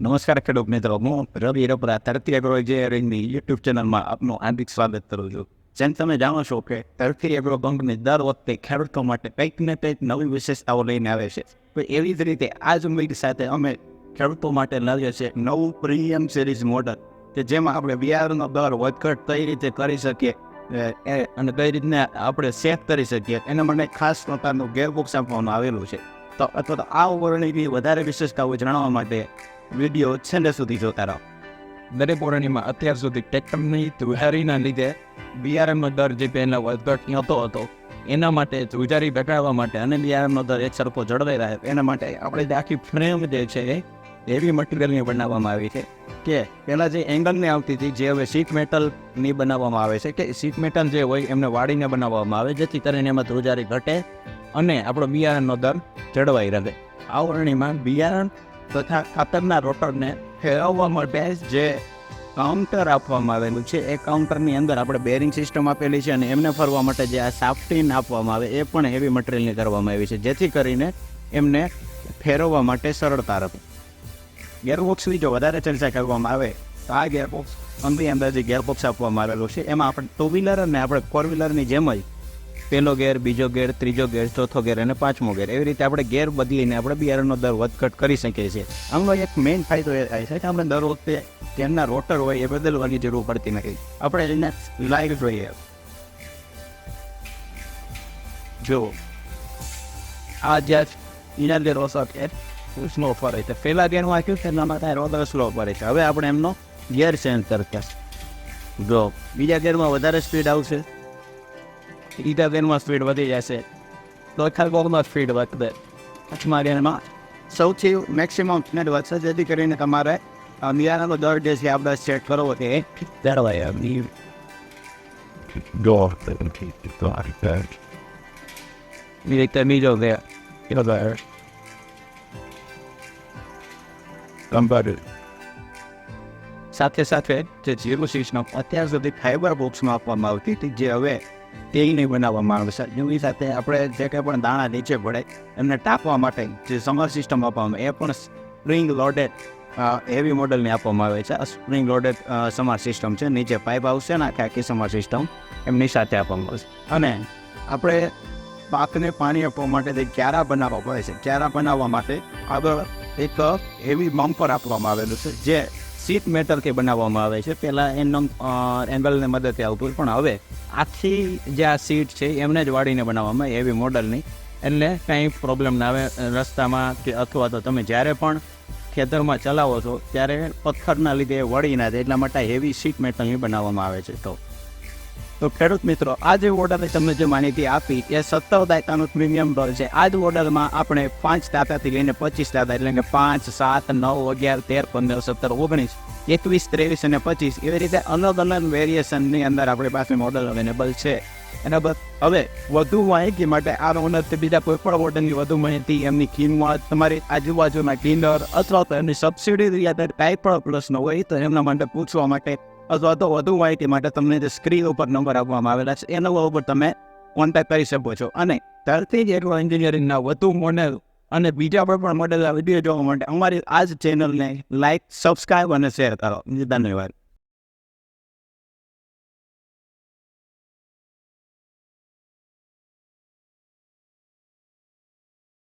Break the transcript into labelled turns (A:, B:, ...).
A: નમસ્કાર ખેડૂત મિત્રો, હું રવિ રપરા, ધરતી એગ્રો એન્જિનિયરિંગની યુટ્યુબ ચેનલમાં આપનું હાર્દિક સ્વાગત કરું છું. જેમ તમે જાણો છો કે ધરતી એગ્રો કંપની દર વખતે ખેડૂતો માટે કંઈક ને કંઈક નવી વિશેષતાઓ લઈને આવે છે. તો એવી જ રીતે આ જ ઉમેદ સાથે અમે ખેડૂતો માટે લાવીએ છીએ નવું પ્રીમિયમ સિરીઝ મોડલ કે જેમાં આપણે બિયારણનો દર વધઘટ કઈ રીતે કરી શકીએ અને કઈ રીતના આપણે સેફ કરી શકીએ, એના માટે ખાસ પ્રકારનું ગેરબોક્સ આપવામાં આવેલું છે. તો અથવા તો આ ઓવરણીની વધારે વિશેષતાઓ જાણવા માટે વીડિયો છેલ્લે સુધી જોતા રહો.
B: દરેક ઓરણીમાં અત્યાર સુધી ટ્રેક્ટરની ધુહારીના લીધે બિયારણનો દર જે પહેલાં વધઘટ થતો હતો, એના માટે ધ્રુજારી ઘટાડવા માટે
A: અને બિયારણનો દર એક સરખો જળવાઈ રહે એના માટે આપણે જે આખી ફ્રેમ જે છે એ એવી મટીરિયલની બનાવવામાં આવી છે કે પહેલાં જે એંગલની આવતી હતી, જે હવે શીટ મેટલની બનાવવામાં આવે છે, કે શીટ મેટલ જે હોય એમને વાળીને બનાવવામાં આવે, જેથી કરીને એમાં ધ્રુજારી ઘટે અને આપણો બિયારણનો દર જળવાઈ રહે. આ ઓરણીમાં બિયારણ તથા ખાતરના રોટરને ફેરવવા માટે જે કાઉન્ટર આપવામાં આવેલું છે. એ કાઉન્ટરની અંદર આપણે બેરિંગ સિસ્ટમ આપેલી છે અને એમને ફરવા માટે જે આ સાફ્ટીન આપવામાં આવે, એ પણ હેવી મટીરિયલની કરવામાં આવી છે, જેથી કરીને એમને ફેરવવા માટે સરળતા રહે. ગેરબોક્સની જો વધારે ચર્ચા કરવામાં આવે, તો આ ગેરબોક્સ કંપની અંદર જે ગેરબોક્સ આપવામાં આવેલું છે, એમાં આપણે ટુ વ્હીલર અને આપણે ફોર વ્હીલરની જેમ જ પહેલો ગેર, બીજો ગેર, ત્રીજો ગેર, ચોથો ગેર અને પાંચમો ગેર. એવી રીતે આપણે ગેર બદલીને આપણે બિયારણનો દર વધઘટ કરી શકીએ છીએ. આમનો એક મેઇન ફાયદો એ થાય છે કે આપણે દર વખતે તેમના રોટર હોય એ બદલવાની જરૂર પડતી નથી. આપણે એને લાઈવ જોઈએ. જો આ જ્યાં એના રોસર છે સ્લો ફરે છે. પહેલા ગેરમાં આપ્યું છે, એનામાં થાય રોટર સ્લો ફરે છે. હવે આપણે એમનો ગેર ચેન્જ કરતા. જો બીજા ગેરમાં વધારે સ્પીડ આવશે ત્રીજા ગેરમાં સ્પીડ વધી જશે ચોથા ગેરમાં સ્પીડ વધશે પાંચમા ગેરમાં સૌથી મેક્સિમમ સ્પીડ વધશે જેથી કરીને તમારે આ બિયારણનો દર જે છે આપણે સેટ કરવો છે એ જળવાય એમ.
C: Door that keep like that.
A: એ રીતે બીજો ગેર
C: You know there. Somebody.
A: સાથે સાથે જે જીરો સિસ્ટમ અત્યાર સુધી ફાઈબર બોક્સમાં આપવામાં આવતી હતી જે હવે તેલની બનાવવામાં આવે છે. એની સાથે આપણે જે કંઈ પણ દાણા નીચે પડે એમને ટાંકવા માટે જે સમર સિસ્ટમ આપવામાં એ પણ સ્પ્રિંગ લોડેડ હેવી મોડલની આપવામાં આવે છે. આ સ્પ્રિંગ લોડેડ સમર સિસ્ટમ છે. નીચે પાઇપ આવશે ને આખી આખી સમર સિસ્ટમ એમની સાથે આપવામાં આવશે. અને આપણે પાકને પાણી આપવા માટે તે ક્યારા બનાવવા પડે છે. ક્યારા બનાવવા માટે આગળ એક હેવી બમ્પર આપવામાં આવેલું છે, જે સીટ મેટલથી બનાવવામાં આવે છે. પહેલાં એનો એંગલને મદદથી આવતું પણ હવે આખી જે આ સીટ છે, એમને જ વાળીને બનાવવામાં એવી મોડલની. એટલે કંઈ પ્રોબ્લેમ ના આવે. રસ્તામાં કે અથવા તો તમે જ્યારે પણ ખેતરમાં ચલાવો છો, ત્યારે પથ્થરના લીધે વળી ના જાય એટલા માટે હેવી સીટ મેટલની બનાવવામાં આવે છે તો. તો ખેડૂત મિત્રો આ જે ઓર્ડરની તમને જે માહિતી આપી, એ સત્તર દાયકાનું પ્રીમિયમ દર છે. આ જ ઓર્ડરમાં આપણે પાંચ દાતાથી લઈને પચીસ દાતા એટલે કે પાંચ, સાત, નવ, અગિયાર, તેર, પંદર, સત્તર, ઓગણીસ, એકવીસ, ત્રેવીસ અને પચીસ, એવી રીતે અલગ અલગ વેરિએશનની અંદર આપણી પાસે મોડલ અવેલેબલ છે. એના બસ હવે વધુ માહિતી માટે આ ઓનરથી બીજા કોઈ પણ ઓર્ડરની વધુ માહિતી, એમની કિંમત, તમારી આજુબાજુના ક્લીનર અથવા તો એમની સબસિડી રિલેટેડ કાંઈ પણ પ્રશ્ન હોય તો એમના માટે પૂછવા માટે અથવા તો વધુ માહિતી માટે તમને જે સ્ક્રીન ઉપર નંબર આપવામાં આવેલા છે એ નંબર ઉપર તમે કોન્ટેક્ટ કરી શકો છો. અને તરતી જ એગ્રો એન્જિનિયરિંગના વધુ મોડેલ અને બીજા પર પણ મોડેલ વીડિયો જોવા માટે અમારી આ જ ચેનલને લાઇક સબસ્ક્રાઈબ અને શેર કરો. ધન્યવાદ.